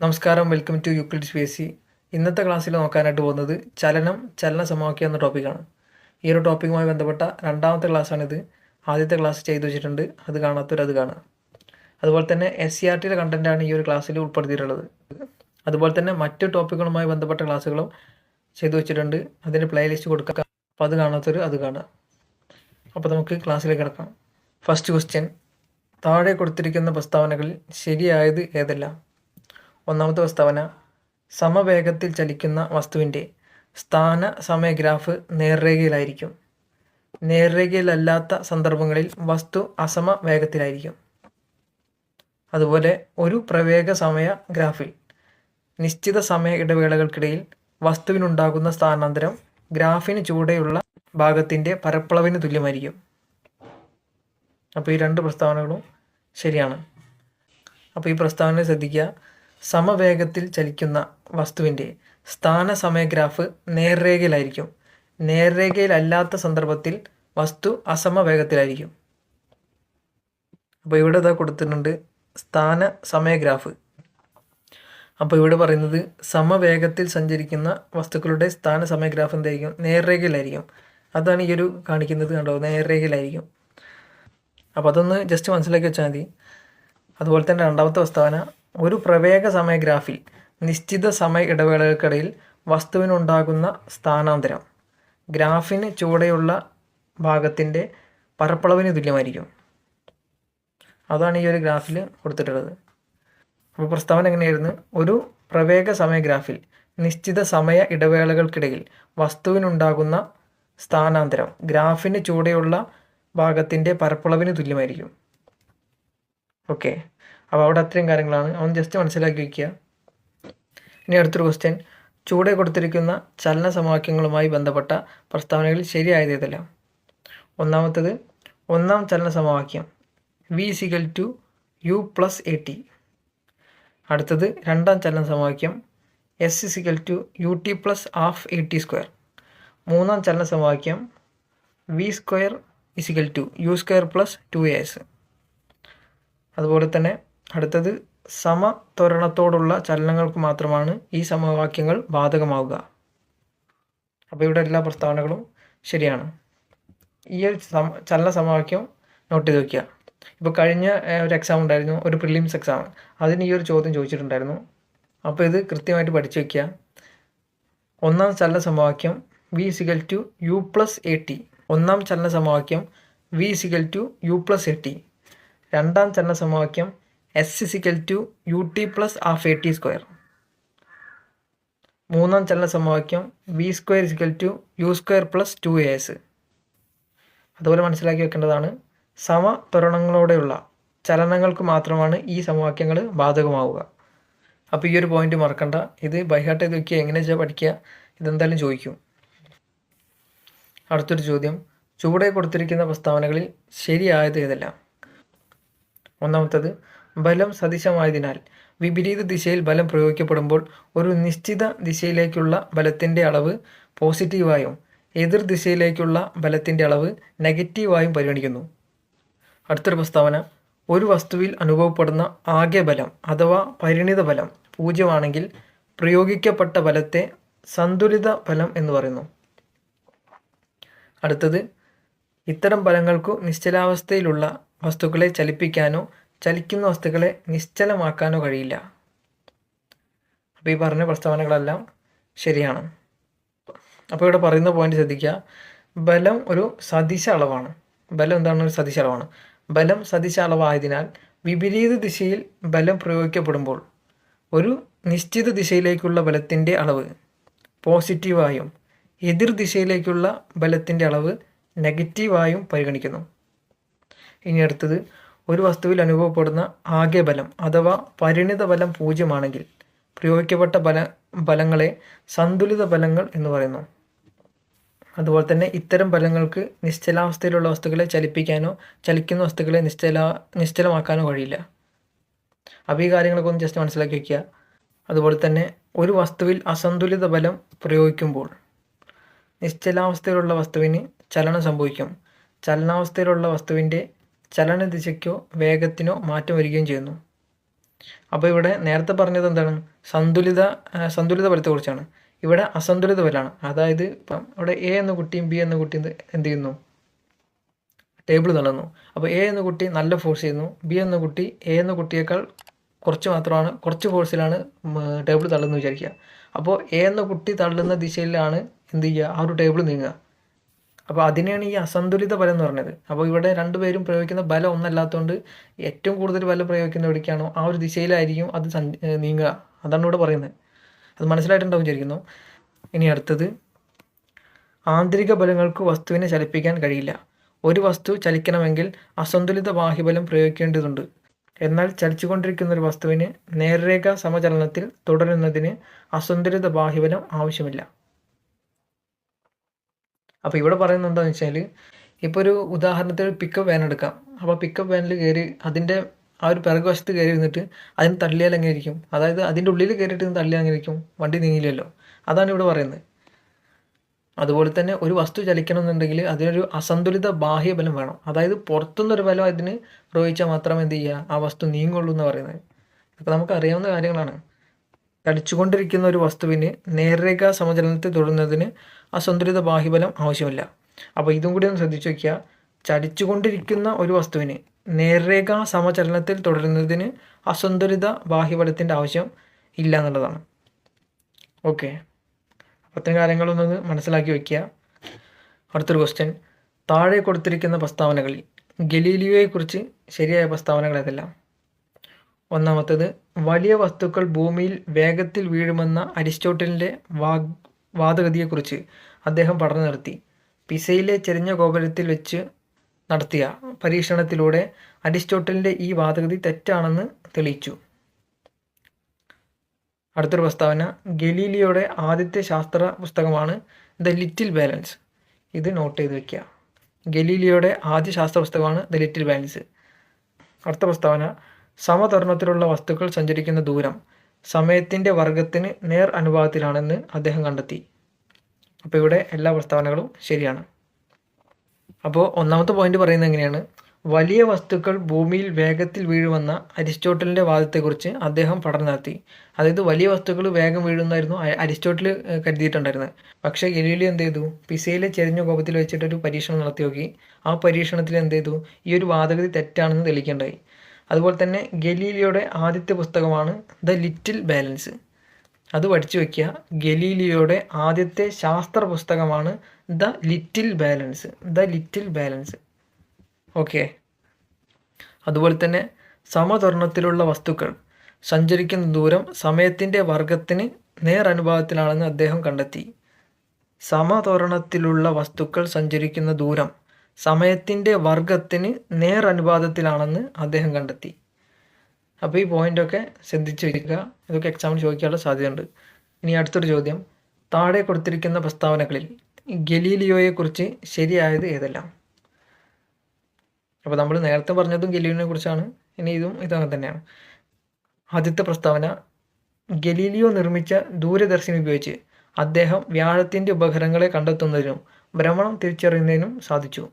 നമസ്കാരം welcome to യുക്ലിഡ് Spacey ഇന്നത്തെ ക്ലാസ്സിൽ നോക്കാനായിട്ട് പോകുന്നത് ചലനം ചലന സമവാക്യം എന്ന ടോപ്പിക്കാണ് ഈ ഒരു ടോപ്പിക്കുമായി ബന്ധപ്പെട്ട രണ്ടാമത്തെ ക്ലാസ്സാണിത് ആദ്യത്തെ ക്ലാസ് ചെയ്തു വെച്ചിട്ടുണ്ട്. അത് കാണാത്തവരത് കാണുക അതുപോലെ തന്നെ എസ് സി ആർ ടിയുടെ കണ്ടന്റാണ് ഈ ഒരു ക്ലാസ്സിൽ ഉൾപ്പെടുത്തിയിട്ടുള്ളത്. അതുപോലെ തന്നെ മറ്റ് ടോപ്പിക്കുകളുമായി ബന്ധപ്പെട്ട ക്ലാസ്സുകളും ചെയ്തു വെച്ചിട്ടുണ്ട്. അതിന്റെ പ്ലേലിസ്റ്റ് കൊടുക്കുക അപ്പോൾ അത് കാണാത്തവർ അത് കാണുക അപ്പോൾ നമുക്ക് ക്ലാസ്സിലേക്ക് കിടക്കാം. ഫസ്റ്റ് ക്വസ്റ്റ്യൻ താഴെ കൊടുത്തിരിക്കുന്ന പ്രസ്താവനകളിൽ ശരിയായത് ഏതെല്ലാം? ഒന്നാമത്തെ പ്രസ്താവന സമവേഗത്തിൽ ചലിക്കുന്ന വസ്തുവിന്റെ സ്ഥാന സമയ ഗ്രാഫ് നേർരേഖയിലായിരിക്കും. നേർരേഖയിലല്ലാത്ത സന്ദർഭങ്ങളിൽ വസ്തു അസമ വേഗത്തിലായിരിക്കും അതുപോലെ ഒരു പ്രവേഗ സമയ ഗ്രാഫിൽ നിശ്ചിത സമയ ഇടവേളകൾക്കിടയിൽ വസ്തുവിനുണ്ടാകുന്ന സ്ഥാനാന്തരം ഗ്രാഫിന് ചൂടെയുള്ള ഭാഗത്തിന്റെ പരപ്പളവിന് തുല്യമായിരിക്കും. അപ്പോൾ ഈ രണ്ട് പ്രസ്താവനകളും ശരിയാണ്. അപ്പോൾ ഈ പ്രസ്താവന ശ്രദ്ധിക്കുക. സമവേഗത്തിൽ ചലിക്കുന്ന വസ്തുവിന്റെ സ്ഥാന സമയ ഗ്രാഫ് നേർരേഖയിലായിരിക്കും. നേർരേഖയിലല്ലാത്ത സന്ദർഭത്തിൽ വസ്തു അസമവേഗത്തിലായിരിക്കും. അപ്പോൾ ഇവിടെ ഇതാ കൊടുത്തിട്ടുണ്ട് സ്ഥാന സമയ ഗ്രാഫ് അപ്പോൾ ഇവിടെ പറയുന്നത് സമവേഗത്തിൽ സഞ്ചരിക്കുന്ന വസ്തുക്കളുടെ സ്ഥാന സമയ ഗ്രാഫ് എന്തായിരിക്കും? നേർരേഖയിലായിരിക്കും. അതാണ് ഈ ഒരു കാണിക്കുന്നത് കണ്ടോ? നേർരേഖയിലായിരിക്കും. അപ്പോൾ അതൊന്ന് ജസ്റ്റ് മനസ്സിലാക്കി വെച്ചാൽ മതി. അതുപോലെ തന്നെ രണ്ടാമത്തെ പ്രസ്താവന ഒരു പ്രവേഗ സമയഗ്രാഫിൽ നിശ്ചിത സമയ ഇടവേളകൾക്കിടയിൽ വസ്തുവിനുണ്ടാകുന്ന സ്ഥാനാന്തരം. ഗ്രാഫിന് ചുവടെയുള്ള ഭാഗത്തിന്റെ പരപ്പളവിന് തുല്യമായിരിക്കും. അതാണ് ഈ ഒരു ഗ്രാഫിൽ കൊടുത്തിട്ടുള്ളത്. അപ്പോൾ പ്രസ്താവന എങ്ങനെയായിരുന്നു? ഒരു പ്രവേഗ സമയഗ്രാഫിൽ നിശ്ചിത സമയ ഇടവേളകൾക്കിടയിൽ വസ്തുവിനുണ്ടാകുന്ന സ്ഥാനാന്തരം ഗ്രാഫിന് ചൂടെയുള്ള ഭാഗത്തിന്റെ പരപ്പളവിന് തുല്യമായിരിക്കും. ഓക്കെ. അപ്പോൾ അവിടെ അത്രയും കാര്യങ്ങളാണ്. അവൻ ജസ്റ്റ് മനസ്സിലാക്കി വയ്ക്കുക ഇനി അടുത്തൊരു ക്വസ്റ്റ്യൻ ചൂടെ കൊടുത്തിരിക്കുന്ന ചലന സമവാക്യങ്ങളുമായി ബന്ധപ്പെട്ട പ്രസ്താവനകളിൽ ശരിയായത് ഏതെല്ലാം? ഒന്നാമത്തത് ഒന്നാം ചലന സമവാക്യം V equal to U plus A T അടുത്തത് രണ്ടാം ചലന സമവാക്യം S equal to U T plus half A T square മൂന്നാം ചലന സമവാക്യം V square is equal to U square plus two S അതുപോലെ തന്നെ അടുത്തത് സമത്വരണത്തോടുള്ള ചലനങ്ങൾക്ക് മാത്രമാണ് ഈ സമവാക്യങ്ങൾ ബാധകമാവുക. അപ്പോൾ ഇവിടെ എല്ലാ പ്രസ്താവനകളും ശരിയാണ്. ഈ ഒരു സമ ചലന സമവാക്യം നോട്ട് ചെയ്ത് വയ്ക്കുക ഇപ്പോൾ കഴിഞ്ഞ ഒരു എക്സാം ഉണ്ടായിരുന്നു ഒരു പ്രിലിംസ് എക്സാം അതിന് ഈ ഒരു ചോദ്യം ചോദിച്ചിട്ടുണ്ടായിരുന്നു. അപ്പോൾ ഇത് കൃത്യമായിട്ട് പഠിച്ചു വയ്ക്കുക ഒന്നാം ചലന സമവാക്യം V equal to U plus A T ഒന്നാം ചലന സമവാക്യം V equal to U plus A T രണ്ടാം ചലന സമവാക്യം S is equal to U T plus half A T square മൂന്നാം ചലന സമവാക്യം V square is equal to U square plus two A S അതുപോലെ മനസ്സിലാക്കി വെക്കേണ്ടതാണ് സമത്വരണങ്ങളോടെയുള്ള ചലനങ്ങൾക്ക് മാത്രമാണ് ഈ സമവാക്യങ്ങൾ ബാധകമാവുക. അപ്പോൾ ഈ ഒരു പോയിന്റ് മറക്കണ്ട. ഇത് ബൈഹാർട്ട് ചെയ്ത് വെക്കുക എങ്ങനെ വെച്ചാൽ പഠിക്കുക ഇതെന്തായാലും ചോദിക്കും. അടുത്തൊരു ചോദ്യം. ചുവടെ കൊടുത്തിരിക്കുന്ന പ്രസ്താവനകളിൽ ശരിയായത് ഏതെല്ലാം? ഒന്നാമത്തത് ബലം സദിശമായതിനാൽ വിപരീത ദിശയിൽ ബലം പ്രയോഗിക്കപ്പെടുമ്പോൾ ഒരു നിശ്ചിത ദിശയിലേക്കുള്ള ബലത്തിന്റെ അളവ് പോസിറ്റീവായും എതിർ ദിശയിലേക്കുള്ള ബലത്തിന്റെ അളവ് നെഗറ്റീവായും പരിഗണിക്കുന്നു. അടുത്തൊരു പ്രസ്താവന ഒരു വസ്തുവിൽ അനുഭവപ്പെടുന്ന ആകെ ബലം അഥവാ പരിണിത ബലം പൂജ്യമാണെങ്കിൽ പ്രയോഗിക്കപ്പെട്ട ബലത്തെ സന്തുലിത ബലം എന്ന് പറയുന്നു. അടുത്തത് ഇത്തരം ബലങ്ങൾക്കു നിശ്ചലാവസ്ഥയിലുള്ള വസ്തുക്കളെ ചലിപ്പിക്കാനോ ചലിക്കുന്ന വസ്തുക്കളെ നിശ്ചലമാക്കാനോ കഴിയില്ല. അപ്പോൾ ഈ പറഞ്ഞ പ്രസ്താവനകളെല്ലാം ശരിയാണ്. അപ്പോൾ ഇവിടെ പറയുന്ന പോയിന്റ് ശ്രദ്ധിക്കുക. ബലം ഒരു സദിശ അളവാണ്. ബലം എന്താണ്? ഒരു സദിശ അളവാണ്. ബലം സദിശ അളവായതിനാൽ വിപരീത ദിശയിൽ ബലം പ്രയോഗിക്കപ്പെടുമ്പോൾ ഒരു നിശ്ചിത ദിശയിലേക്കുള്ള ബലത്തിന്റെ അളവ് പോസിറ്റീവായും എതിർ ദിശയിലേക്കുള്ള ബലത്തിന്റെ അളവ് നെഗറ്റീവായും പരിഗണിക്കുന്നു. ഇനി അടുത്തത് ഒരു വസ്തുവിൽ അനുഭവപ്പെടുന്ന ആകെ ബലം അഥവാ പരിണിത ബലം പൂജ്യമാണെങ്കിൽ പ്രയോഗിക്കപ്പെട്ട ബല ബലങ്ങളെ സന്തുലിത ബലങ്ങൾ എന്ന് പറയുന്നു. അതുപോലെ തന്നെ ഇത്തരം ബലങ്ങൾക്ക് നിശ്ചലാവസ്ഥയിലുള്ള വസ്തുക്കളെ ചലിപ്പിക്കാനോ ചലിക്കുന്ന വസ്തുക്കളെ നിശ്ചല നിശ്ചലമാക്കാനോ കഴിയില്ല. അപ്പോൾ ഈ കാര്യങ്ങളൊക്കെ ഒന്ന് ജസ്റ്റ് മനസ്സിലാക്കി വയ്ക്കുക അതുപോലെ തന്നെ ഒരു വസ്തുവിൽ അസന്തുലിത ബലം പ്രയോഗിക്കുമ്പോൾ നിശ്ചലാവസ്ഥയിലുള്ള വസ്തുവിന് ചലനം സംഭവിക്കും. ചലനാവസ്ഥയിലുള്ള വസ്തുവിന്റെ ചലനദിശയ്ക്കോ വേഗത്തിനോ മാറ്റം വരികയും ചെയ്യുന്നു. അപ്പോൾ ഇവിടെ നേരത്തെ പറഞ്ഞത് എന്താണ്? സന്തുലിത സന്തുലിത ബലത്തെക്കുറിച്ചാണ്. ഇവിടെ അസന്തുലിത ബലമാണ്. അതായത് ഇപ്പം ഇവിടെ എ എന്ന കുട്ടിയും ബി എന്ന കുട്ടിയും എന്ത് ചെയ്യുന്നു? ടേബിൾ തള്ളുന്നു. അപ്പോൾ എ എന്ന കുട്ടി നല്ല ഫോഴ്സ് ചെയ്യുന്നു. ബി എന്ന കുട്ടി എ എന്ന കുട്ടിയേക്കാൾ കുറച്ച് മാത്രമാണ് കുറച്ച് ഫോഴ്സിലാണ് ടേബിൾ തള്ളുന്നത് വിചാരിക്കുക. അപ്പോൾ എ എന്ന കുട്ടി തള്ളുന്ന ദിശയിലാണ് എന്ത് ചെയ്യുക? ആ ഒരു ടേബിൾ നീങ്ങുക. അപ്പോൾ അതിനെയാണ് ഈ അസന്തുലിത ബലം എന്ന് പറഞ്ഞത്. അപ്പോൾ ഇവിടെ രണ്ടുപേരും പ്രയോഗിക്കുന്ന ബലം ഒന്നല്ലാത്തതുകൊണ്ട് ഏറ്റവും കൂടുതൽ ബലം പ്രയോഗിക്കുന്ന എവിടേക്കാണോ ആ ഒരു ദിശയിലായിരിക്കും അത് നീങ്ങുക. അതാണ് ഇവിടെ പറയുന്നത്. അത് മനസ്സിലായിട്ടുണ്ടാവും വിചാരിക്കുന്നു. ഇനി അടുത്തത്. ആന്തരിക ബലങ്ങൾക്ക് വസ്തുവിനെ ചലിപ്പിക്കാൻ കഴിയില്ല. ഒരു വസ്തു ചലിക്കണമെങ്കിൽ അസന്തുലിത ബാഹ്യബലം പ്രയോഗിക്കേണ്ടതുണ്ട്. എന്നാൽ ചലിച്ചുകൊണ്ടിരിക്കുന്ന ഒരു വസ്തുവിന് നേർരേഖ സമചലനത്തിൽ തുടരുന്നതിന് അസന്തുലിത ബാഹ്യബലം ആവശ്യമില്ല. അപ്പോൾ ഇവിടെ പറയുന്നത് എന്താണെന്ന് വെച്ചാൽ ഇപ്പോൾ ഒരു ഉദാഹരണത്തിന് പിക്കപ്പ് വാൻ എടുക്കാം. അപ്പോൾ പിക്കപ്പ് വാനിൽ കയറി അതിന്റെ ആ ഒരു പിറകുവശത്ത് കയറി ഇരുന്നിട്ട് അതിന് തള്ളിയാൽ എങ്ങനെ ഇരിക്കും അതായത് അതിന്റെ ഉള്ളിൽ കയറിയിട്ട് തള്ളിയാൽ എങ്ങനെ ഇരിക്കും വണ്ടി നീങ്ങില്ലല്ലോ. അതാണ് ഇവിടെ പറയുന്നത്. അതുപോലെ തന്നെ ഒരു വസ്തു ചലിക്കണമെന്നുണ്ടെങ്കിൽ അതിനൊരു അസന്തുലിത ബാഹ്യബലം വേണം. അതായത് പുറത്തുനിന്നൊരു ബലം അതിന് പ്രയോഗിച്ചാൽ മാത്രം എന്ത് ചെയ്യുക? ആ വസ്തു നീങ്ങുള്ളൂ എന്ന് പറയുന്നത്. ഇതൊക്കെ നമുക്ക് അറിയാവുന്ന കാര്യങ്ങളാണ്. ചലിച്ചുകൊണ്ടിരിക്കുന്ന ഒരു വസ്തുവിന് നേർരേഖ സമചലനത്തെ തുടരുന്നതിന് അസന്തുലിത ബാഹ്യബലം ആവശ്യമില്ല. അപ്പോൾ ഇതും കൂടി ഒന്ന് ശ്രദ്ധിച്ചു വയ്ക്കുക ചലിച്ചുകൊണ്ടിരിക്കുന്ന ഒരു വസ്തുവിന് നേർരേഖ സമചലനത്തിൽ തുടരുന്നതിന് അസന്തുലിത ബാഹ്യബലത്തിന്റെ ആവശ്യം ഇല്ല എന്നുള്ളതാണ്. ഓക്കെ. അത്തരം കാര്യങ്ങളൊന്നൊന്ന് മനസ്സിലാക്കി വയ്ക്കുക അടുത്തൊരു ക്വസ്റ്റ്യൻ താഴെ കൊടുത്തിരിക്കുന്ന പ്രസ്താവനകളിൽ ഗലീലിയോയെക്കുറിച്ച് ശരിയായ പ്രസ്താവനകൾ ഏതെല്ലാം? ഒന്നാമത്തേത് വലിയ വസ്തുക്കൾ ഭൂമിയിൽ വേഗത്തിൽ വീഴുമെന്ന അരിസ്റ്റോട്ടലിന്റെ വാഗ് വാദഗതിയെക്കുറിച്ച് അദ്ദേഹം പഠനം നടത്തി. പിസയിലെ ചെരിഞ്ഞ ഗോപുരത്തിൽ വെച്ച് നടത്തിയ പരീക്ഷണത്തിലൂടെ അരിസ്റ്റോട്ടലിന്റെ ഈ വാദഗതി തെറ്റാണെന്ന് തെളിയിച്ചു. അടുത്തൊരു പ്രസ്താവന ഗലീലിയോയുടെ ആദ്യത്തെ ശാസ്ത്ര പുസ്തകമാണ് ദ ലിറ്റിൽ ബാലൻസ്. ഇത് നോട്ട് ചെയ്ത് വെക്കുക. ഗലീലിയോയുടെ ആദ്യ ശാസ്ത്ര പുസ്തകമാണ് ദ ലിറ്റിൽ ബാലൻസ്. അടുത്ത പ്രസ്താവന സമതരുണത്തിലുള്ള വസ്തുക്കൾ സഞ്ചരിക്കുന്ന ദൂരം സമയത്തിന്റെ വർഗത്തിന് നേർ അനുപാതത്തിലാണെന്ന് അദ്ദേഹം കണ്ടെത്തി. അപ്പോൾ ഇവിടെ എല്ലാ പ്രസ്താവനകളും ശരിയാണ്. അപ്പോൾ ഒന്നാമത്തെ പോയിന്റ് പറയുന്നത് എങ്ങനെയാണ്? വലിയ വസ്തുക്കൾ ഭൂമിയിൽ വേഗത്തിൽ വീഴുമെന്ന അരിസ്റ്റോട്ടലിന്റെ വാദത്തെക്കുറിച്ച് അദ്ദേഹം പഠനം നടത്തി. അതായത് വലിയ വസ്തുക്കൾ വേഗം വീഴുന്നായിരുന്നു അരിസ്റ്റോട്ടിൽ കരുതിയിട്ടുണ്ടായിരുന്നത്. പക്ഷേ ഗലീലി എന്ത് ചെയ്തു? പിസയിലെ ചെരിഞ്ഞ കോപത്തിൽ വെച്ചിട്ടൊരു പരീക്ഷണം നടത്തി നോക്കി ആ പരീക്ഷണത്തിൽ എന്ത് ചെയ്തു? ഈ ഒരു വാദഗതി തെറ്റാണെന്ന് തെളിയിക്കേണ്ടായി അതുപോലെ തന്നെ ഗലീലിയോയുടെ ആദ്യത്തെ പുസ്തകമാണ് ദ ലിറ്റിൽ ബാലൻസ്. അത് പഠിച്ചു വയ്ക്കുക ഗലീലിയോയുടെ ആദ്യത്തെ ശാസ്ത്ര പുസ്തകമാണ് the little balance. The little balance. Okay. അതുപോലെ തന്നെ സമധർണത്തിലുള്ള വസ്തുക്കൾ. സഞ്ചരിക്കുന്ന ദൂരം സമയത്തിന്റെ വർഗത്തിന് നേർ അനുപാതത്തിലാണെന്ന് അദ്ദേഹം കണ്ടെത്തി. സമതോരണത്തിലുള്ള വസ്തുക്കൾ സഞ്ചരിക്കുന്ന ദൂരം. സമയത്തിന്റെ വർഗത്തിന് നേർ അനുപാതത്തിലാണെന്ന് അദ്ദേഹം കണ്ടെത്തി. അപ്പോൾ ഈ പോയിന്റൊക്കെ ശ്രദ്ധിച്ച് വയ്ക്കുക ഇതൊക്കെ എക്സാമിന് ചോദിക്കാനുള്ള സാധ്യതയുണ്ട്. ഇനി അടുത്തൊരു ചോദ്യം. താഴെ കൊടുത്തിരിക്കുന്ന പ്രസ്താവനകളിൽ ഗലീലിയോയെക്കുറിച്ച് ശരിയായത് ഏതെല്ലാം? അപ്പോൾ നമ്മൾ നേരത്തെ പറഞ്ഞതും ഗലീലിനെ കുറിച്ചാണ്. ഇനി ഇതും ഇതങ്ങനെ തന്നെയാണ്. ആദ്യത്തെ പ്രസ്താവന ഗലീലിയോ നിർമ്മിച്ച ദൂരദർശിനി ഉപയോഗിച്ച് അദ്ദേഹം വ്യാഴത്തിന്റെ ഉപഗ്രഹങ്ങളെ കണ്ടെത്തുന്നതിനും ഭ്രമണം തിരിച്ചറിയുന്നതിനും സാധിച്ചു.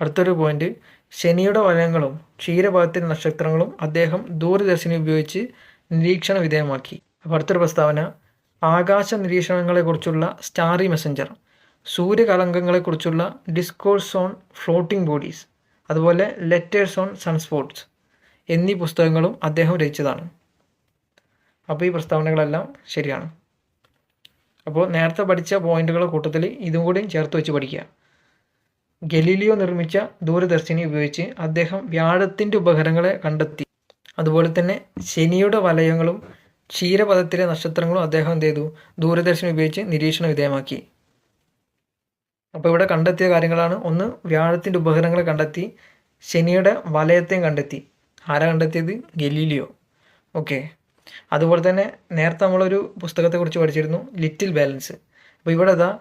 അടുത്തൊരു പോയിന്റ് ശനിയുടെ വലയങ്ങളും ക്ഷീരഭാഗത്തിന്റെ നക്ഷത്രങ്ങളും അദ്ദേഹം ദൂരദർശിനി ഉപയോഗിച്ച് നിരീക്ഷണ വിധേയമാക്കി. അപ്പോൾ അടുത്തൊരു പ്രസ്താവന ആകാശ നിരീക്ഷണങ്ങളെക്കുറിച്ചുള്ള സ്റ്റാറി മെസ്സഞ്ചർ സൂര്യകലങ്കങ്ങളെക്കുറിച്ചുള്ള ഡിസ്കോഴ്സ് ഓൺ ഫ്ലോട്ടിംഗ് ബോഡീസ് അതുപോലെ ലെറ്റേഴ്സ് ഓൺ സൺസ്പോർട്സ് എന്നീ പുസ്തകങ്ങളും അദ്ദേഹം രചിച്ചതാണ്. അപ്പോൾ ഈ പ്രസ്താവനകളെല്ലാം ശരിയാണ്. അപ്പോൾ നേരത്തെ പഠിച്ച പോയിന്റുകളുടെ കൂട്ടത്തിൽ ഇതും കൂടിയും ചേർത്ത് വെച്ച് പഠിക്കുക. ഗലീലിയോ നിർമ്മിച്ച ദൂരദർശിനി ഉപയോഗിച്ച് അദ്ദേഹം വ്യാഴത്തിന്റെ ഉപഗ്രഹങ്ങളെ കണ്ടെത്തി. അതുപോലെ തന്നെ ശനിയുടെ വലയങ്ങളും ക്ഷീരപഥത്തിലെ നക്ഷത്രങ്ങളും അദ്ദേഹം എന്ത് ചെയ്തു? ദൂരദർശിനി ഉപയോഗിച്ച് നിരീക്ഷണ വിധേയമാക്കി. അപ്പോൾ ഇവിടെ കണ്ടെത്തിയ കാര്യങ്ങളാണ്. ഒന്ന് വ്യാഴത്തിന്റെ ഉപഗ്രഹങ്ങളെ കണ്ടെത്തി. ശനിയുടെ വലയത്തെയും കണ്ടെത്തി. ആരാ കണ്ടെത്തിയത്? ഗലീലിയോ. ഓക്കെ. അതുപോലെ തന്നെ നേരത്തെ നമ്മളൊരു പുസ്തകത്തെക്കുറിച്ച് പഠിച്ചിരുന്നു ലിറ്റിൽ ബാലൻസ്. അപ്പോൾ ഇവിടെ ഇതാ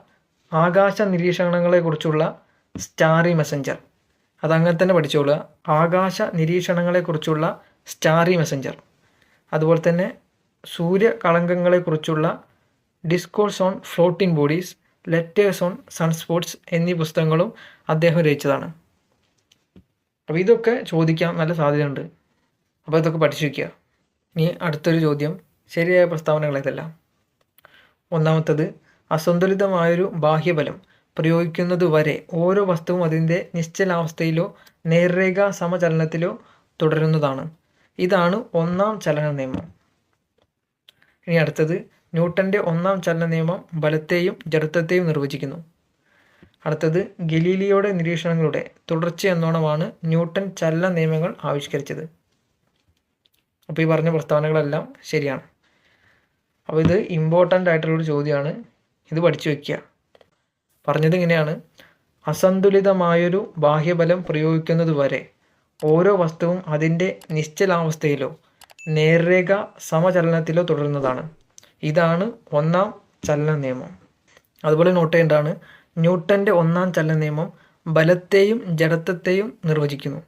ആകാശ നിരീക്ഷണങ്ങളെക്കുറിച്ചുള്ള സ്റ്റാറി മെസ്സഞ്ചർ അതങ്ങനെ തന്നെ പഠിച്ചോളുക. ആകാശ നിരീക്ഷണങ്ങളെക്കുറിച്ചുള്ള സ്റ്റാറി മെസ്സഞ്ചർ അതുപോലെ തന്നെ സൂര്യകളങ്കങ്ങളെക്കുറിച്ചുള്ള discourse on floating bodies letters on sunspots എന്നീ പുസ്തകങ്ങളും അദ്ദേഹം രചിച്ചതാണ്. അപ്പോൾ ഇതൊക്കെ ചോദിക്കാൻ നല്ല സാധ്യതയുണ്ട്. അപ്പോൾ ഇതൊക്കെ പഠിച്ചു വയ്ക്കുക ഇനി അടുത്തൊരു ചോദ്യം. ശരിയായ പ്രസ്താവനകൾ ഏതെല്ലാം ഒന്നാമത്തത് അസന്തുലിതമായൊരു ബാഹ്യബലം. പ്രയോഗിക്കുന്നത് വരെ ഓരോ വസ്തുവും അതിന്റെ നിശ്ചലാവസ്ഥയിലോ നേർരേഖാ സമചലനത്തിലോ തുടരുന്നതാണ്. ഇതാണ് ഒന്നാം ചലന നിയമം. ഇനി അടുത്തത് ന്യൂട്ടന്റെ ഒന്നാം ചലന നിയമം ബലത്തെയും ജഡത്വത്തെയും നിർവചിക്കുന്നു. അടുത്തത് ഗലീലിയോയുടെ നിരീക്ഷണങ്ങളുടെ തുടർച്ച എന്നോണമാണ് ന്യൂട്ടൻ ചലന നിയമങ്ങൾ ആവിഷ്കരിച്ചത്. അപ്പോൾ ഈ പറഞ്ഞ പ്രസ്താവനകളെല്ലാം ശരിയാണ്. അപ്പോൾ ഇത് ഇമ്പോർട്ടന്റ് ആയിട്ടുള്ളൊരു ചോദ്യമാണ്. ഇത് പഠിച്ചു വയ്ക്കുക പറഞ്ഞത് ഇങ്ങനെയാണ്. അസന്തുലിതമായൊരു ബാഹ്യബലം പ്രയോഗിക്കുന്നത് വരെ ഓരോ വസ്തുവും അതിന്റെ നിശ്ചലാവസ്ഥയിലോ നേർരേഖ സമചലനത്തിലോ തുടരുന്നതാണ്. ഇതാണ് ഒന്നാം ചലന നിയമം. അതുപോലെ നോട്ട് ചെയ്യേണ്ടതാണ് ന്യൂട്ടന്റെ ഒന്നാം ചലന നിയമം ബലത്തെയും ജഡത്വത്തെയും നിർവചിക്കുന്നു.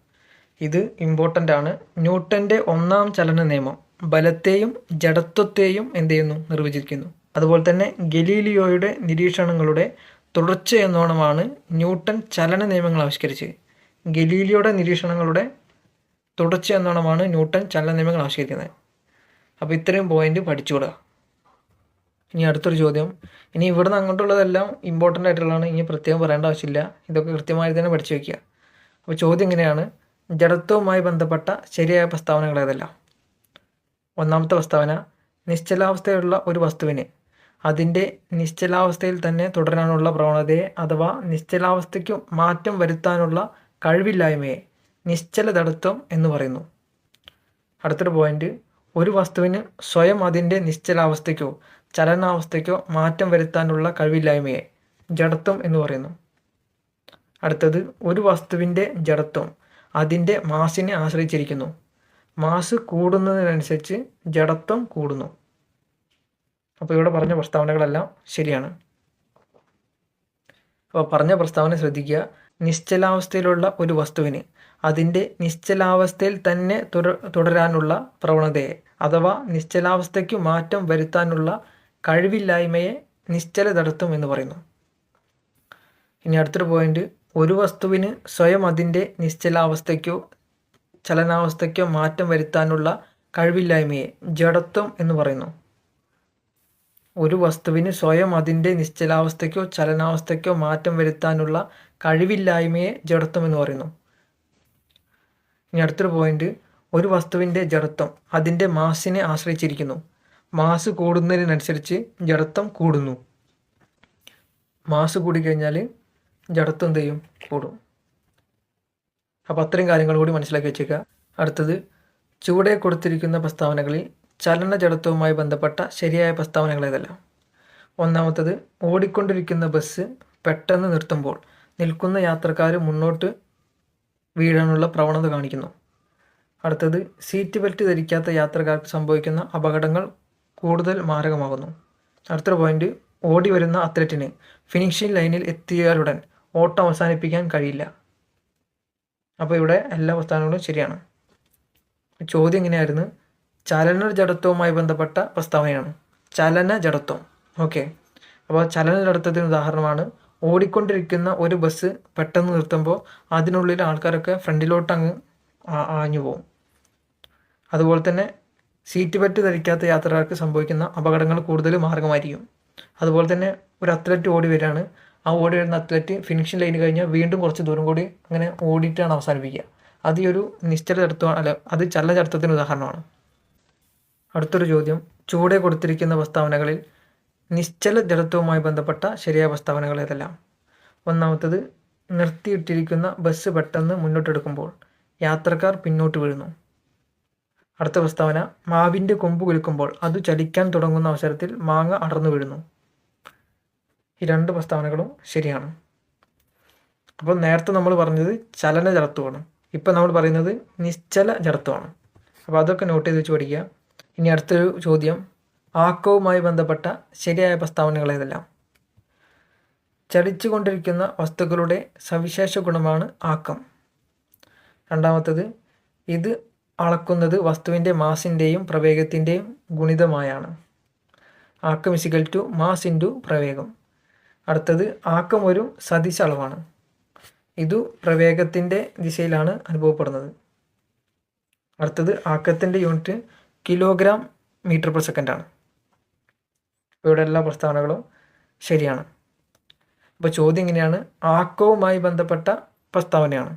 ഇത് ഇമ്പോർട്ടന്റ് ആണ്. ന്യൂട്ടന്റെ ഒന്നാം ചലന നിയമം ബലത്തെയും ജഡത്വത്തെയും എന്ത് ചെയ്യുന്നു? നിർവചിക്കുന്നു. അതുപോലെ തന്നെ ഗലീലിയോയുടെ നിരീക്ഷണങ്ങളുടെ തുടർച്ച എന്നോണമാണ് ന്യൂട്ടൻ ചലന നിയമങ്ങൾ ആവിഷ്കരിച്ചത്. ഗലീലിയോയുടെ നിരീക്ഷണങ്ങളുടെ തുടർച്ച എന്നോണമാണ് ന്യൂട്ടൻ ചലന നിയമങ്ങൾ ആവിഷ്കരിക്കുന്നത്. അപ്പോൾ ഇത്രയും പോയിന്റ് പഠിച്ചുകൂടുക ഇനി അടുത്തൊരു ചോദ്യം. ഇനി ഇവിടുന്ന് അങ്ങോട്ടുള്ളതെല്ലാം ഇമ്പോർട്ടന്റ് ആയിട്ടുള്ളതാണ്. ഇനി പ്രത്യേകം പറയേണ്ട ആവശ്യമില്ല. ഇതൊക്കെ കൃത്യമായി തന്നെ പഠിച്ചു വയ്ക്കുക അപ്പോൾ ചോദ്യം ഇങ്ങനെയാണ്. ജഡത്വവുമായി ബന്ധപ്പെട്ട ശരിയായ പ്രസ്താവനകൾ ഏതെല്ലാം? ഒന്നാമത്തെ പ്രസ്താവന നിശ്ചലാവസ്ഥയുള്ള ഒരു വസ്തുവിന് അതിന്റെ നിശ്ചലാവസ്ഥയിൽ തന്നെ തുടരാനുള്ള പ്രവണതയെ അഥവാ നിശ്ചലാവസ്ഥയ്ക്ക് മാറ്റം വരുത്താനുള്ള കഴിവില്ലായ്മയെ നിശ്ചല ജഡത്വം എന്ന് പറയുന്നു. അടുത്തൊരു പോയിന്റ് ഒരു വസ്തുവിന് സ്വയം അതിന്റെ നിശ്ചലാവസ്ഥയ്ക്കോ ചലനാവസ്ഥയ്ക്കോ മാറ്റം വരുത്താനുള്ള കഴിവില്ലായ്മയെ ജഡത്വം എന്ന് പറയുന്നു. അടുത്തത് ഒരു വസ്തുവിന്റെ ജഡത്വം അതിന്റെ മാസിനെ ആശ്രയിച്ചിരിക്കുന്നു. മാസ് കൂടുന്നതിനനുസരിച്ച് ജഡത്വം കൂടുന്നു. അപ്പോൾ ഇവിടെ പറഞ്ഞ പ്രസ്താവനകളെല്ലാം ശരിയാണ്. അപ്പോൾ പറഞ്ഞ പ്രസ്താവന ശ്രദ്ധിക്കുക. നിശ്ചലാവസ്ഥയിലുള്ള ഒരു വസ്തുവിന് അതിന്റെ നിശ്ചലാവസ്ഥയിൽ തന്നെ തുടരാനുള്ള പ്രവണതയെ അഥവാ നിശ്ചലാവസ്ഥയ്ക്ക് മാറ്റം വരുത്താനുള്ള കഴിവില്ലായ്മയെ നിശ്ചല തടത്തും എന്ന് പറയുന്നു. ഇനി അടുത്തൊരു പോയിന്റ് ഒരു വസ്തുവിന് സ്വയം അതിന്റെ നിശ്ചലാവസ്ഥയ്ക്കോ ചലനാവസ്ഥയ്ക്കോ മാറ്റം വരുത്താനുള്ള കഴിവില്ലായ്മയെ ജഡത്വം എന്ന് പറയുന്നു. ഒരു വസ്തുവിന് സ്വയം അതിന്റെ നിശ്ചലാവസ്ഥയ്ക്കോ ചലനാവസ്ഥയ്ക്കോ മാറ്റം വരുത്താനുള്ള കഴിവില്ലായ്മയെ ജഡത്വം എന്ന് പറയുന്നു. ഇനി അടുത്തൊരു പോയിന്റ് ഒരു വസ്തുവിന്റെ ജഡത്വം അതിന്റെ മാസിനെ ആശ്രയിച്ചിരിക്കുന്നു. മാസ് കൂടുന്നതിനനുസരിച്ച് ജഡത്വം കൂടുന്നു. മാസ് കൂടിക്കഴിഞ്ഞാൽ ജഡത്വം എന്ത് ചെയ്യും? കൂടും. അപ്പോൾ അത്രയും കാര്യങ്ങൾ കൂടി മനസ്സിലാക്കി വെച്ചേക്കുക. അടുത്തത് ചുവടെ കൊടുത്തിരിക്കുന്ന പ്രസ്താവനകളിൽ ചലന ജഡത്വവുമായി ബന്ധപ്പെട്ട ശരിയായ പ്രസ്താവനകൾ ഏതെല്ലാം ഒന്നാമത്തത് ഓടിക്കൊണ്ടിരിക്കുന്ന ബസ് പെട്ടെന്ന് നിർത്തുമ്പോൾ നിൽക്കുന്ന യാത്രക്കാർ മുന്നോട്ട് വീഴാനുള്ള പ്രവണത കാണിക്കുന്നു. അടുത്തത് സീറ്റ് ബെൽറ്റ് ധരിക്കാത്ത യാത്രക്കാർക്ക് സംഭവിക്കുന്ന അപകടങ്ങൾ കൂടുതൽ മാരകമാകുന്നു. അടുത്ത പോയിന്റ് ഓടി വരുന്ന അത്ലറ്റിന് ഫിനിഷിംഗ് ലൈനിൽ എത്തിയാലുടൻ ഓട്ടം അവസാനിപ്പിക്കാൻ കഴിയില്ല. അപ്പോൾ ഇവിടെ എല്ലാ പ്രസ്ഥാനങ്ങളും ശരിയാണ്. ചോദ്യം എങ്ങനെയായിരുന്നു? ചലന ജഡത്വവുമായി ബന്ധപ്പെട്ട പ്രസ്താവനയാണ്. ചലന ജഡത്വം. ഓക്കെ. അപ്പോൾ ചലന ജഡത്വത്തിന് ഉദാഹരണമാണ്. ഓടിക്കൊണ്ടിരിക്കുന്ന ഒരു ബസ് പെട്ടെന്ന് നിർത്തുമ്പോൾ അതിനുള്ളിൽ ആൾക്കാരൊക്കെ ഫ്രണ്ടിലോട്ട് അങ്ങ് ആഞ്ഞു പോകും. അതുപോലെ തന്നെ സീറ്റ് ബെൽറ്റ് ധരിക്കാത്ത യാത്രക്കാർക്ക് സംഭവിക്കുന്ന അപകടങ്ങൾ കൂടുതൽ മാർഗമായിരിക്കും. അതുപോലെ തന്നെ ഒരു അത്ലറ്റ് ഓടി വരികയാണ്. ആ ഓടി വരുന്ന അത്ലറ്റ് ഫിനിഷിംഗ് ലൈൻ കഴിഞ്ഞാൽ വീണ്ടും കുറച്ച് ദൂരം കൂടി അങ്ങനെ ഓടിയിട്ടാണ് അവസാനിപ്പിക്കുക. അത് ഈ ഒരു നിശ്ചല ചടത്തമാണ് അല്ല അത് ചലന ചടത്തത്തിന് ഉദാഹരണമാണ്. അടുത്തൊരു ചോദ്യം. ചൂടെ കൊടുത്തിരിക്കുന്ന പ്രസ്താവനകളിൽ നിശ്ചല ജഡത്വവുമായി ബന്ധപ്പെട്ട ശരിയായ പ്രസ്താവനകൾ ഏതെല്ലാം? ഒന്നാമത്തത് നിർത്തിയിട്ടിരിക്കുന്ന ബസ് പെട്ടെന്ന് മുന്നോട്ടെടുക്കുമ്പോൾ യാത്രക്കാർ പിന്നോട്ട് വീഴുന്നു. അടുത്ത പ്രസ്താവന മാവിന്റെ കൊമ്പ് കുലുക്കുമ്പോൾ അത് ചലിക്കാൻ തുടങ്ങുന്ന അവസരത്തിൽ മാങ്ങ അടർന്നു വീഴുന്നു. ഈ രണ്ട് പ്രസ്താവനകളും ശരിയാണ്. അപ്പോൾ നേരത്തെ നമ്മൾ പറഞ്ഞത് ചലന ജഡത്വമാണ് ഇപ്പം നമ്മൾ പറയുന്നത് നിശ്ചല ജഡത്വമാണ് അപ്പോൾ അതൊക്കെ നോട്ട് ചെയ്ത് വെച്ച് പഠിക്കുക. ഇനി അടുത്തൊരു ചോദ്യം. ആക്കവുമായി ബന്ധപ്പെട്ട ശരിയായ പ്രസ്താവനകൾ ഏതെല്ലാം? ചലിച്ചുകൊണ്ടിരിക്കുന്ന വസ്തുക്കളുടെ സവിശേഷ ഗുണമാണ് ആക്കം. രണ്ടാമത്തത് ഇത് അളക്കുന്നത് വസ്തുവിന്റെ മാസിന്റെയും പ്രവേഗത്തിന്റെയും ഗുണിതമായാണ്. ആക്കം is equal to mass into പ്രവേഗം. അടുത്തത് ആക്കം ഒരു സദിശ അളവാണ്. ഇതു പ്രവേഗത്തിന്റെ ദിശയിലാണ് അനുഭവപ്പെടുന്നത്. അടുത്തത് ആക്കത്തിന്റെ യൂണിറ്റ് കിലോഗ്രാം മീറ്റർ പെർ സെക്കൻഡാണ് ഇവിടെ എല്ലാ പ്രസ്താവനകളും ശരിയാണ്. അപ്പോൾ ചോദ്യം ഇങ്ങനെയാണ്. ആക്കവുമായി ബന്ധപ്പെട്ട പ്രസ്താവനയാണ്.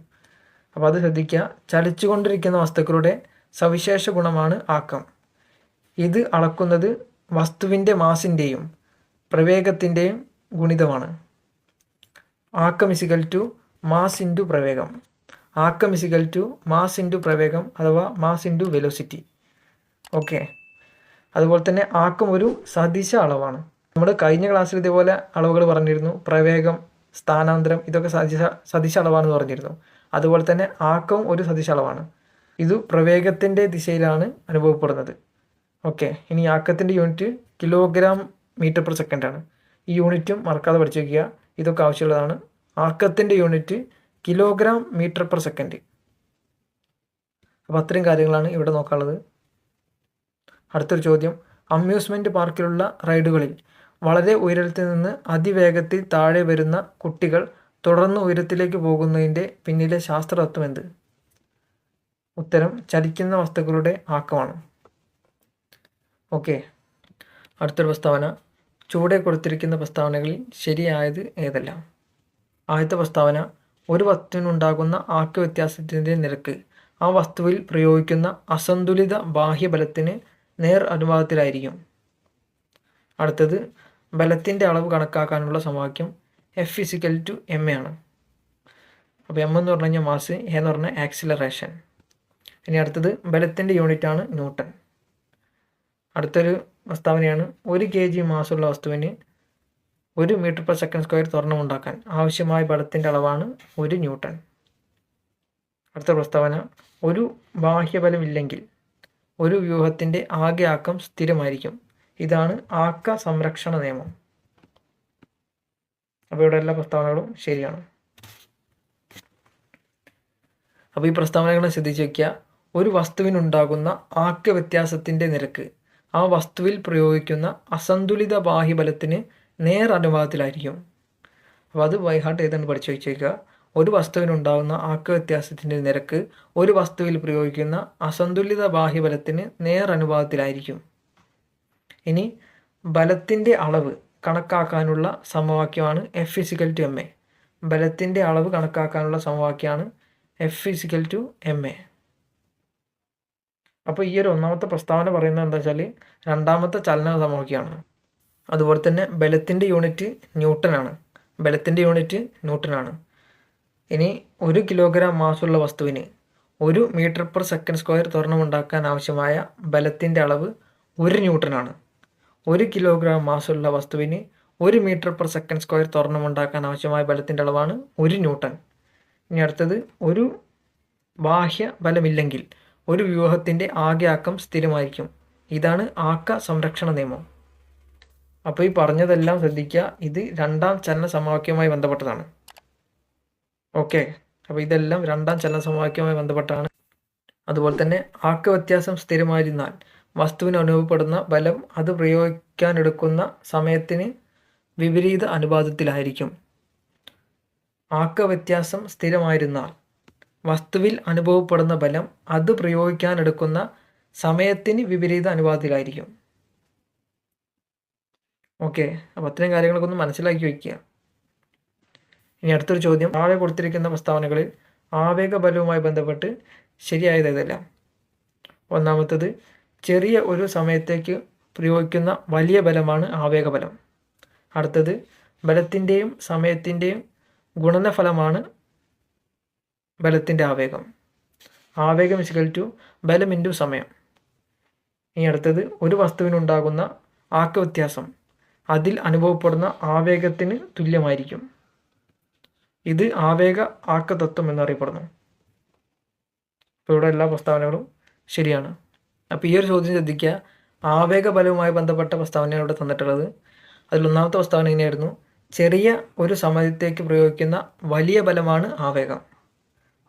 അപ്പോൾ അത് ശ്രദ്ധിക്കുക. ചലിച്ചുകൊണ്ടിരിക്കുന്ന വസ്തുക്കളുടെ സവിശേഷ ഗുണമാണ് ആക്കം. ഇത് അളക്കുന്നത് വസ്തുവിന്റെ മാസിന്റെയും പ്രവേഗത്തിന്റെയും ഗുണിതമാണ്. ആക്കം is equal to mass into പ്രവേഗം. ആക്കം is equal to mass into പ്രവേഗം അഥവാ മാസ് ഇന്റു വെലോസിറ്റി ഓക്കെ. അതുപോലെ തന്നെ ആക്കം ഒരു സദിശ അളവാണ്. നമ്മൾ കഴിഞ്ഞ ക്ലാസ്സിൽ ഇതേപോലെ അളവുകൾ പറഞ്ഞിരുന്നു. പ്രവേഗം സ്ഥാനാന്തരം ഇതൊക്കെ സദിശ സദിശ അളവാണെന്ന് പറഞ്ഞിരുന്നു. അതുപോലെ തന്നെ ആക്കവും ഒരു സദിശ അളവാണ്. ഇത് പ്രവേഗത്തിന്റെ ദിശയിലാണ് അനുഭവപ്പെടുന്നത്. ഓക്കെ. ഇനി ആക്കത്തിന്റെ യൂണിറ്റ് കിലോഗ്രാം മീറ്റർ പെർ സെക്കൻഡാണ് ഈ യൂണിറ്റും മറക്കാതെ പഠിച്ചു വയ്ക്കുക. ഇതൊക്കെ ആവശ്യമുള്ളതാണ്. ആക്കത്തിന്റെ unit kilogram metre per second. അപ്പോൾ അത്രയും കാര്യങ്ങളാണ് ഇവിടെ നോക്കാനുള്ളത്. അടുത്തൊരു ചോദ്യം. അമ്യൂസ്മെന്റ് പാർക്കിലുള്ള റൈഡുകളിൽ വളരെ ഉയരത്തിൽ നിന്ന് അതിവേഗത്തിൽ താഴെ വരുന്ന കുട്ടികൾ തുടർന്ന് ഉയരത്തിലേക്ക് പോകുന്നതിന്റെ പിന്നിലെ ശാസ്ത്രതത്വം എന്ത്? ഉത്തരം ചലിക്കുന്ന വസ്തുക്കളുടെ ആക്കമാണ്. ഓക്കെ. അടുത്തൊരു പ്രസ്താവന. ചുവടെ കൊടുത്തിരിക്കുന്ന പ്രസ്താവനകളിൽ ശരിയായത് ഏതെല്ലാം? ആദ്യത്തെ പ്രസ്താവന. ഒരു വസ്തുവിനുണ്ടാകുന്ന ആക്ക വ്യത്യാസത്തിന്റെ നിരക്ക് ആ വസ്തുവിൽ പ്രയോഗിക്കുന്ന അസന്തുലിത ബാഹ്യബലത്തിന് നേർ അനുപാതത്തിലായിരിക്കും അടുത്തത് ബലത്തിന്റെ അളവ് കണക്കാക്കാനുള്ള സമവാക്യം F is equal to M A ആണ്. അപ്പോൾ എം എന്ന് പറഞ്ഞു കഴിഞ്ഞാൽ മാസ് എ എന്ന് പറഞ്ഞാൽ ആക്സിലറേഷൻ ഇനി അടുത്തത് ബലത്തിന്റെ ആണ് ന്യൂട്ടൺ. അടുത്തൊരു പ്രസ്താവനയാണ് ഒരു കെ ജി മാസമുള്ള വസ്തുവിന് ഒരു മീറ്റർ പെർ സെക്കൻഡ് സ്ക്വയർ ഉണ്ടാക്കാൻ ആവശ്യമായ ബലത്തിന്റെ അളവാണ് ഒരു ന്യൂട്ടൺ. അടുത്ത പ്രസ്താവന ഒരു ബാഹ്യബലമില്ലെങ്കിൽ ഒരു വ്യൂഹത്തിന്റെ ആകെ ആക്കം സ്ഥിരമായിരിക്കും. ഇതാണ് ആക്ക സംരക്ഷണ നിയമം. അപ്പോൾ ഇവിടെ എല്ലാ പ്രസ്താവനകളും ശരിയാണ്. അപ്പോൾ ഈ പ്രസ്താവനകളെ ശ്രദ്ധിച്ച് വയ്ക്കുക ഒരു വസ്തുവിനുണ്ടാകുന്ന ആക്ക വ്യത്യാസത്തിന്റെ നിരക്ക് ആ വസ്തുവിൽ പ്രയോഗിക്കുന്ന അസന്തുലിത ബാഹ്യബലത്തിന് നേർ അനുപാതത്തിലായിരിക്കും. അപ്പോൾ അത് വൈഹാട്ട് ഏതാണ് പഠിച്ചു വച്ചേക്കുക. ഒരു വസ്തുവിനുണ്ടാകുന്ന ആക്ക വ്യത്യാസത്തിന്റെ നിരക്ക് ഒരു വസ്തുവിൽ പ്രയോഗിക്കുന്ന അസന്തുലിത ബാഹ്യബലത്തിന് നേർ അനുപാതത്തിലായിരിക്കും. ഇനി ബലത്തിന്റെ അളവ് കണക്കാക്കാനുള്ള സമവാക്യമാണ് F is equal to M A ബലത്തിന്റെ അളവ് കണക്കാക്കാനുള്ള സമവാക്യമാണ് F is equal to M A അപ്പോൾ ഈ ഒരു ഒന്നാമത്തെ പ്രസ്താവന പറയുന്നത് എന്താ വെച്ചാൽ രണ്ടാമത്തെ ചലന സമവാക്യമാണ്. അതുപോലെ തന്നെ ബലത്തിന്റെ യൂണിറ്റ് ന്യൂട്ടനാണ്. ബലത്തിന്റെ യൂണിറ്റ് ന്യൂട്ടനാണ്. ഇനി ഒരു കിലോഗ്രാം മാസുള്ള വസ്തുവിന് ഒരു മീറ്റർ പെർ സെക്കൻഡ് സ്ക്വയർ ത്വരണമുണ്ടാക്കാൻ ആവശ്യമായ ബലത്തിന്റെ അളവ് ഒരു ന്യൂട്ടനാണ്. ഒരു കിലോഗ്രാം മാസുള്ള വസ്തുവിന് ഒരു മീറ്റർ പെർ സെക്കൻഡ് സ്ക്വയർ ത്വരണമുണ്ടാക്കാൻ ആവശ്യമായ ബലത്തിന്റെ അളവാണ് ഒരു ന്യൂട്ടൺ ഇനി അടുത്തത് ഒരു ബാഹ്യ ബലമില്ലെങ്കിൽ ഒരു വ്യൂഹത്തിന്റെ ആകെ ആക്കം സ്ഥിരമായിരിക്കും. ഇതാണ് ആക്ക സംരക്ഷണ നിയമം. അപ്പോൾ ഈ പറഞ്ഞതെല്ലാം ശ്രദ്ധിക്കുക. ഇത് രണ്ടാം ചലന സമവാക്യവുമായി ബന്ധപ്പെട്ടതാണ്. ഓക്കെ. അപ്പോൾ ഇതെല്ലാം രണ്ടാം ചലന സമവാക്യവുമായി ബന്ധപ്പെട്ടാണ്. അതുപോലെ തന്നെ ആക്ക വ്യത്യാസം സ്ഥിരമായിരുന്നാൽ വസ്തുവിന് അനുഭവപ്പെടുന്ന ബലം അത് പ്രയോഗിക്കാനെടുക്കുന്ന സമയത്തിന് വിപരീത അനുപാതത്തിലായിരിക്കും. ആക്ക വ്യത്യാസം സ്ഥിരമായിരുന്നാൽ വസ്തുവിൽ അനുഭവപ്പെടുന്ന ബലം അത് പ്രയോഗിക്കാനെടുക്കുന്ന സമയത്തിന് വിപരീത അനുപാതത്തിലായിരിക്കും. ഓക്കെ. അപ്പോൾ അത്രയും കാര്യങ്ങളൊക്കെ ഒന്ന് മനസ്സിലാക്കി വയ്ക്കുക. ഇനി അടുത്തൊരു ചോദ്യം. താഴെ കൊടുത്തിരിക്കുന്ന പ്രസ്താവനകളിൽ ആവേഗ ബലവുമായി ബന്ധപ്പെട്ട് ശരിയായത് ഏതെല്ലാം? ഒന്നാമത്തത് ചെറിയ ഒരു സമയത്തേക്ക് പ്രയോഗിക്കുന്ന വലിയ ബലമാണ് ആവേഗബലം. അടുത്തത് ബലത്തിന്റെയും സമയത്തിന്റെയും ഗുണനഫലമാണ് ബലത്തിന്റെ ആവേഗം. ആവേഗം ഇസ്കൽ ടു ബലം ഇന്റു സമയം. ഇനി അടുത്തത് ഒരു വസ്തുവിനുണ്ടാകുന്ന ആക്ക വ്യത്യാസം അതിൽ അനുഭവപ്പെടുന്ന ആവേഗത്തിന് തുല്യമായിരിക്കും. ഇത് ആവേഗ ആക്കതത്വം എന്നറിയപ്പെടുന്നു. അപ്പോൾ ഇവിടെ എല്ലാ പ്രസ്താവനകളും ശരിയാണ്. അപ്പോൾ ഈ ഒരു ചോദ്യം ശ്രദ്ധിക്കുക. ആവേഗ ബലവുമായി ബന്ധപ്പെട്ട പ്രസ്താവനയാണ് ഇവിടെ തന്നിട്ടുള്ളത്. അതിലൊന്നാമത്തെ പ്രസ്താവന ഇങ്ങനെയായിരുന്നു. ചെറിയ ഒരു സമയത്തേക്ക് പ്രയോഗിക്കുന്ന വലിയ ബലമാണ് ആവേഗം.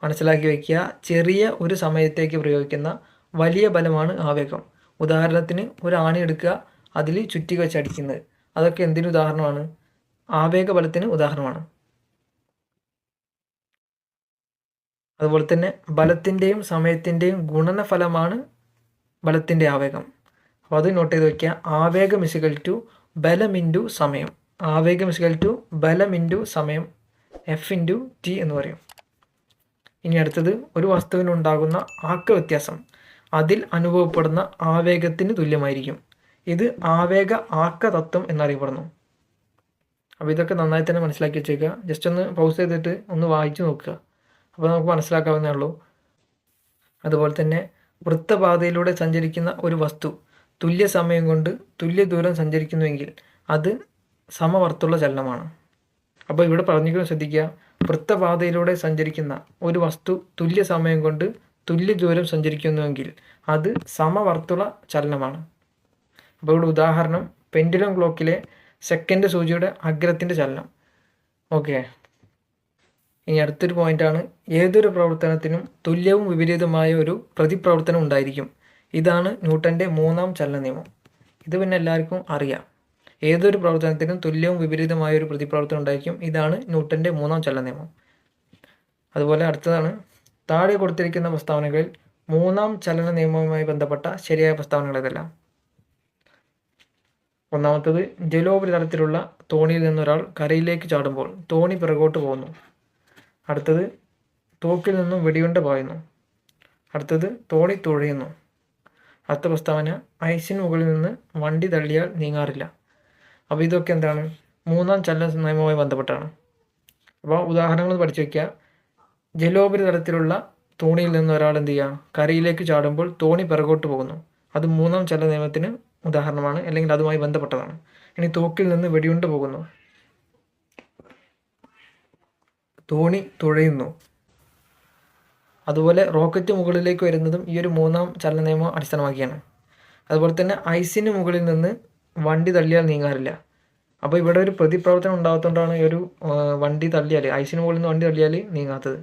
മനസ്സിലാക്കി വയ്ക്കുക. ചെറിയ ഒരു സമയത്തേക്ക് പ്രയോഗിക്കുന്ന വലിയ ബലമാണ് ആവേഗം. ഉദാഹരണത്തിന് ഒരു ആണി എടുക്കുക അതിൽ ചുറ്റി വെച്ച് അടിക്കുന്നത്. അതൊക്കെ എന്തിനു ഉദാഹരണമാണ്? ആവേഗ ബലത്തിന് ഉദാഹരണമാണ്. അതുപോലെ തന്നെ ബലത്തിന്റെയും സമയത്തിന്റെയും ഗുണനഫലമാണ് ബലത്തിന്റെ ആവേഗം. അപ്പോൾ അത് നോട്ട് ചെയ്ത് വയ്ക്കുക ആവേഗം ഇസിക്കൽ ടു ബലം ഇന്റു സമയം. ആവേഗം ഇസിക്കൽ ടു ബലം ഇന്റു സമയം. എഫ് ഇന്റു ടി എന്ന് പറയും. ഇനി അടുത്തത് ഒരു വസ്തുവിനുണ്ടാകുന്ന ആക്ക വ്യത്യാസം അതിൽ അനുഭവപ്പെടുന്ന ആവേഗത്തിന് തുല്യമായിരിക്കും. ഇത് ആവേഗ ആക്ക തത്വം എന്നറിയപ്പെടുന്നു. അപ്പോൾ ഇതൊക്കെ നന്നായി തന്നെ മനസ്സിലാക്കി വെച്ചേക്കുക. ജസ്റ്റ് ഒന്ന് പൗസ് ചെയ്തിട്ട് ഒന്ന് വായിച്ചു നോക്കുക. അപ്പോൾ നമുക്ക് മനസ്സിലാക്കാവുന്നേ ഉള്ളൂ. അതുപോലെ തന്നെ വൃത്തപാതയിലൂടെ സഞ്ചരിക്കുന്ന ഒരു വസ്തു തുല്യ സമയം കൊണ്ട് തുല്യ ദൂരം സഞ്ചരിക്കുന്നുവെങ്കിൽ അത് സമവർത്തുള്ള ചലനമാണ്. അപ്പോൾ ഇവിടെ പറഞ്ഞിരിക്കുന്നത് ശ്രദ്ധിക്കുക വൃത്തപാതയിലൂടെ സഞ്ചരിക്കുന്ന ഒരു വസ്തു തുല്യ സമയം കൊണ്ട് തുല്യ ദൂരം സഞ്ചരിക്കുന്നുവെങ്കിൽ അത് സമവർത്തുള ചലനമാണ്. അപ്പോൾ ഇവിടെ ഉദാഹരണം പെൻഡുലം ക്ലോക്കിലെ സെക്കൻഡ് സൂചിയുടെ അഗ്രത്തിന്റെ ചലനം. ഓക്കെ. ഇനി അടുത്തൊരു പോയിന്റാണ് ഏതൊരു പ്രവർത്തനത്തിനും തുല്യവും വിപരീതമായ ഒരു പ്രതിപ്രവർത്തനം ഉണ്ടായിരിക്കും. ഇതാണ് ന്യൂട്ടന്റെ മൂന്നാം ചലന നിയമം. ഇത് പിന്നെ എല്ലാവർക്കും അറിയാം. ഏതൊരു പ്രവർത്തനത്തിനും തുല്യവും വിപരീതമായ ഒരു പ്രതിപ്രവർത്തനം ഉണ്ടായിരിക്കും. ഇതാണ് ന്യൂട്ടന്റെ മൂന്നാം ചലന നിയമം. അതുപോലെ അടുത്തതാണ്. താഴെ കൊടുത്തിരിക്കുന്ന പ്രസ്താവനകളിൽ മൂന്നാം ചലന നിയമവുമായി ബന്ധപ്പെട്ട ശരിയായ പ്രസ്താവനകൾ ഏതെല്ലാം? ഒന്നാമത്തത് ജലോപരിതലത്തിലുള്ള തോണിയിൽ നിന്നൊരാൾ കരയിലേക്ക് ചാടുമ്പോൾ തോണി പിറകോട്ട് പോകുന്നു. അടുത്തത് തോക്കിൽ നിന്നും വെടിയുണ്ട പായുന്നു. അടുത്തത് തോണി തുഴയുന്നു. അടുത്ത പ്രസ്താവന ഐസിന് മുകളിൽ നിന്ന് വണ്ടി തള്ളിയാൽ നീങ്ങാറില്ല. അപ്പോൾ ഇതൊക്കെ എന്താണ്? മൂന്നാം ചലന നിയമവുമായി ബന്ധപ്പെട്ടാണ്. അപ്പോൾ ഉദാഹരണങ്ങൾ പഠിച്ചു വയ്ക്കുക ജലോപരിതലത്തിലുള്ള തോണിയിൽ നിന്ന് ഒരാൾ എന്ത് ചെയ്യുക കരയിലേക്ക് ചാടുമ്പോൾ തോണി പിറകോട്ട് പോകുന്നു. അത് മൂന്നാം ചലന നിയമത്തിന് ഉദാഹരണമാണ് അല്ലെങ്കിൽ അതുമായി ബന്ധപ്പെട്ടതാണ്. ഇനി തോക്കിൽ നിന്ന് വെടിയുണ്ട് പോകുന്നു. തോണി തുഴയുന്നു. അതുപോലെ റോക്കറ്റ് മുകളിലേക്ക് വരുന്നതും ഈ ഒരു മൂന്നാം ചലന നിയമം അടിസ്ഥാനമാക്കിയാണ്. അതുപോലെ തന്നെ ഐസിന് മുകളിൽ നിന്ന് വണ്ടി തള്ളിയാൽ നീങ്ങാറില്ല. അപ്പോൾ ഇവിടെ ഒരു പ്രതിപ്രവർത്തനം ഉണ്ടാകത്തോണ്ടാണ് ഈ ഒരു വണ്ടി തള്ളിയാൽ ഐസിന് മുകളിൽ നിന്ന് വണ്ടി തള്ളിയാൽ നീങ്ങാത്തത്.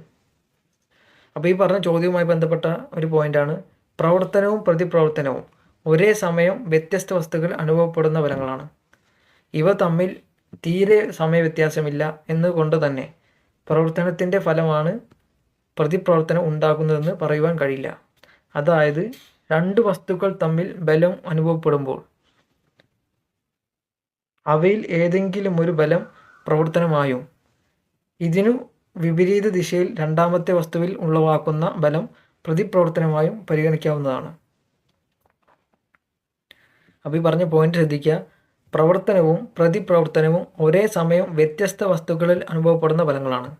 അപ്പോൾ ഈ പറഞ്ഞ ചോദ്യവുമായി ബന്ധപ്പെട്ട ഒരു പോയിന്റാണ് പ്രവർത്തനവും പ്രതിപ്രവർത്തനവും ഒരേ സമയം വ്യത്യസ്ത വസ്തുക്കൾ അനുഭവപ്പെടുന്ന ഫലങ്ങളാണ്. ഇവ തമ്മിൽ തീരെ സമയവ്യത്യാസമില്ല എന്നുകൊണ്ട് തന്നെ പ്രവർത്തനത്തിന്റെ ഫലമാണ് പ്രതിപ്രവർത്തനം ഉണ്ടാകുന്നതെന്ന് പറയുവാൻ കഴിയില്ല. അതായത് രണ്ട് വസ്തുക്കൾ തമ്മിൽ ബലം അനുഭവപ്പെടുമ്പോൾ അവയിൽ ഏതെങ്കിലും ഒരു ബലം പ്രവർത്തനമായും ഇതിനു വിപരീത ദിശയിൽ രണ്ടാമത്തെ വസ്തുവിൽ ഉളവാക്കുന്ന ബലം പ്രതിപ്രവർത്തനമായും പരിഗണിക്കാവുന്നതാണ്. അപ്പോൾ ഈ പറഞ്ഞ പോയിന്റ് ശ്രദ്ധിക്കുക. പ്രവർത്തനവും പ്രതിപ്രവർത്തനവും ഒരേ സമയം വ്യത്യസ്ത വസ്തുക്കളിൽ അനുഭവപ്പെടുന്ന ഫലങ്ങളാണ്.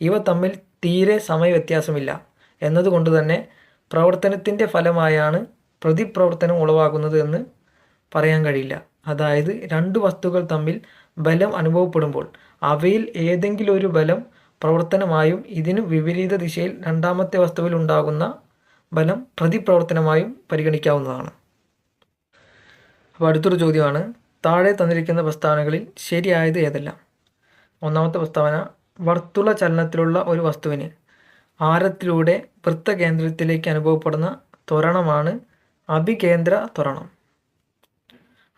ഇവ തമ്മിൽ തീരെ സമയവ്യത്യാസമില്ല. എന്നതുകൊണ്ട് തന്നെ പ്രവർത്തനത്തിന്റെ ഫലമായാണ് പ്രതിപ്രവർത്തനം ഉളവാകുന്നത് എന്ന് പറയാൻ കഴിയില്ല. അതായത് രണ്ട് വസ്തുക്കൾ തമ്മിൽ ബലം അനുഭവപ്പെടുമ്പോൾ അവയിൽ ഏതെങ്കിലും ഒരു ബലം പ്രവർത്തനമായും ഇതിനു വിപരീത ദിശയിൽ രണ്ടാമത്തെ വസ്തുവിൽ ഉണ്ടാകുന്ന ബലം പ്രതിപ്രവർത്തനമായും പരിഗണിക്കാവുന്നതാണ്. അപ്പോൾ അടുത്തൊരു ചോദ്യമാണ്. താഴെ തന്നിരിക്കുന്ന പ്രസ്താവനകളിൽ ശരിയായത് ഏതെല്ലാം? ഒന്നാമത്തെ പ്രസ്താവന വർത്തുള ചലനത്തിലുള്ള ഒരു വസ്തുവിന് ആരത്തിലൂടെ വൃത്തകേന്ദ്രത്തിലേക്ക് അനുഭവപ്പെടുന്ന ത്വരണമാണ് അഭികേന്ദ്ര ത്വരണം.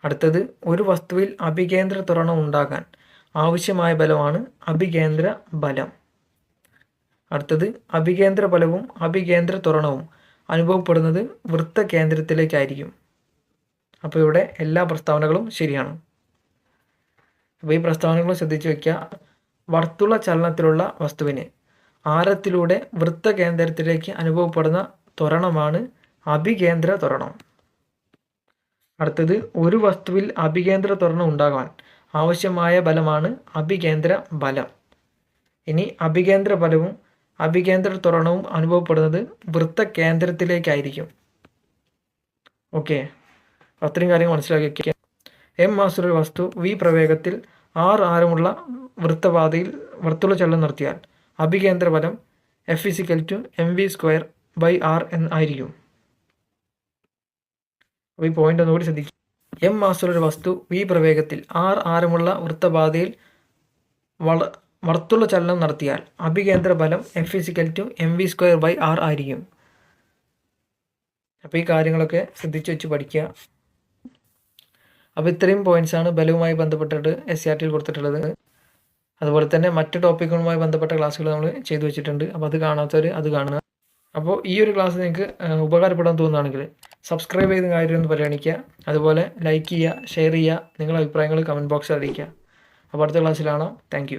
അടുത്തത് ഒരു വസ്തുവിൽ അഭികേന്ദ്ര ത്വരണം ഉണ്ടാകാൻ ആവശ്യമായ ബലമാണ് അഭികേന്ദ്ര ബലം. അടുത്തത് അഭികേന്ദ്ര ബലവും അഭികേന്ദ്ര ത്വരണവും അനുഭവപ്പെടുന്നത് വൃത്തകേന്ദ്രത്തിലേക്കായിരിക്കും. അപ്പോൾ ഇവിടെ എല്ലാ പ്രസ്താവനകളും ശരിയാണ്. അപ്പോൾ ഈ പ്രസ്താവനകളും ശ്രദ്ധിച്ചു വയ്ക്കുക വർത്തുള ചലനത്തിലുള്ള വസ്തുവിന് ആരത്തിലൂടെ വൃത്തകേന്ദ്രത്തിലേക്ക് അനുഭവപ്പെടുന്ന ത്വരണമാണ് അഭികേന്ദ്ര ത്വരണം. അടുത്തത് ഒരു വസ്തുവിൽ അഭികേന്ദ്ര ത്വരണം ഉണ്ടാകാൻ ആവശ്യമായ ബലമാണ് അഭികേന്ദ്ര ബലം. ഇനി അഭികേന്ദ്ര ബലവും അഭികേന്ദ്ര ത്വരണവും അനുഭവപ്പെടുന്നത് വൃത്തകേന്ദ്രത്തിലേക്കായിരിക്കും ഓക്കെ. അത്രയും കാര്യങ്ങൾ മനസ്സിലാക്കി എം മാസ്റ്റർ വസ്തു വി പ്രവേഗത്തിൽ ആറ് ആരമുള്ള വൃത്തപാതയിൽ വൃത്തുള്ള ചലനം നടത്തിയാൽ അഭികേന്ദ്ര ബലം F is equal to M V square by R എന്ന് ആയിരിക്കും. അപ്പോൾ ഈ പോയിന്റ് ഒന്നുകൂടി ശ്രദ്ധിക്കുക. എം മാസ്റ്റർ ഒരു വസ്തു വി പ്രവേഗത്തിൽ ആർ ആരമുള്ള വൃത്തപാതയിൽ വള വർത്തുള്ള ചലനം നടത്തിയാൽ അഭികേന്ദ്ര ബലം F is equal to M V square by R ആയിരിക്കും. അപ്പോൾ ഈ കാര്യങ്ങളൊക്കെ ശ്രദ്ധിച്ച് വെച്ച് പഠിക്കുക. അപ്പോൾ ഇത്രയും പോയിന്റ്സ് ആണ് ബലവുമായി ബന്ധപ്പെട്ടിട്ട് എസ് സി ആർ ടിയിൽ കൊടുത്തിട്ടുള്ളത്. അതുപോലെ തന്നെ മറ്റു ടോപ്പിക്കുകളുമായി ബന്ധപ്പെട്ട ക്ലാസ്സുകൾ നമ്മൾ ചെയ്തു വെച്ചിട്ടുണ്ട്. അപ്പോൾ അത് കാണാത്തവർ അത് കാണുക. അപ്പോൾ ഈ ഒരു ക്ലാസ് നിങ്ങൾക്ക് ഉപകാരപ്പെടാൻ തോന്നുകയാണെങ്കിൽ സബ്സ്ക്രൈബ് ചെയ്ത കാര്യം ഒന്ന് പരിഗണിക്കുക. അതുപോലെ ലൈക്ക് ചെയ്യുക ഷെയർ ചെയ്യുക നിങ്ങളുടെ അഭിപ്രായങ്ങൾ കമന്റ് ബോക്സിൽ അറിയിക്കുക. അപ്പോൾ അടുത്ത ക്ലാസ്സിൽ കാണാം. താങ്ക്